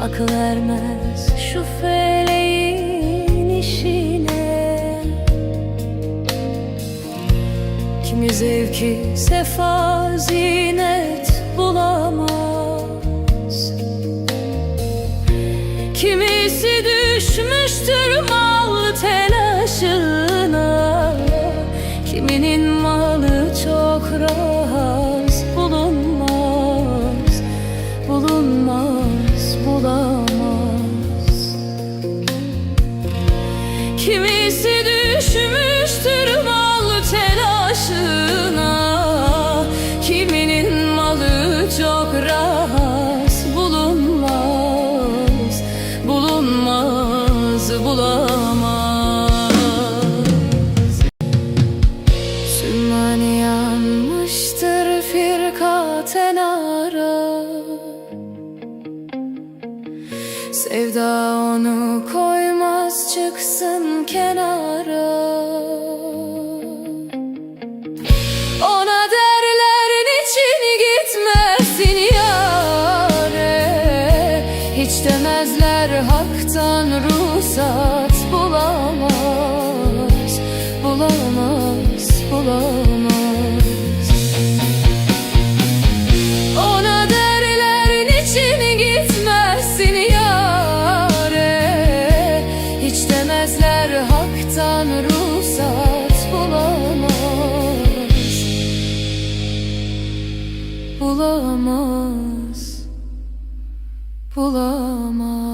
Akıl ermez şu feleğin işine. Kimi zevki sefa zinet bulamaz. Kimisi düşmüştür mal telaşına. Kiminin malı çok rahat Bulunmaz, bulamaz? Sümmani yanmıştır firkaten ara. Sevda onu koymaz çıksın kenara Hiç demezler haktan ruhsat bulamaz Bulamaz, bulamaz. Ona derler niçin gitmezsin yâre? Hiç demezler haktan ruhsat bulamaz Bulamaz bulamaz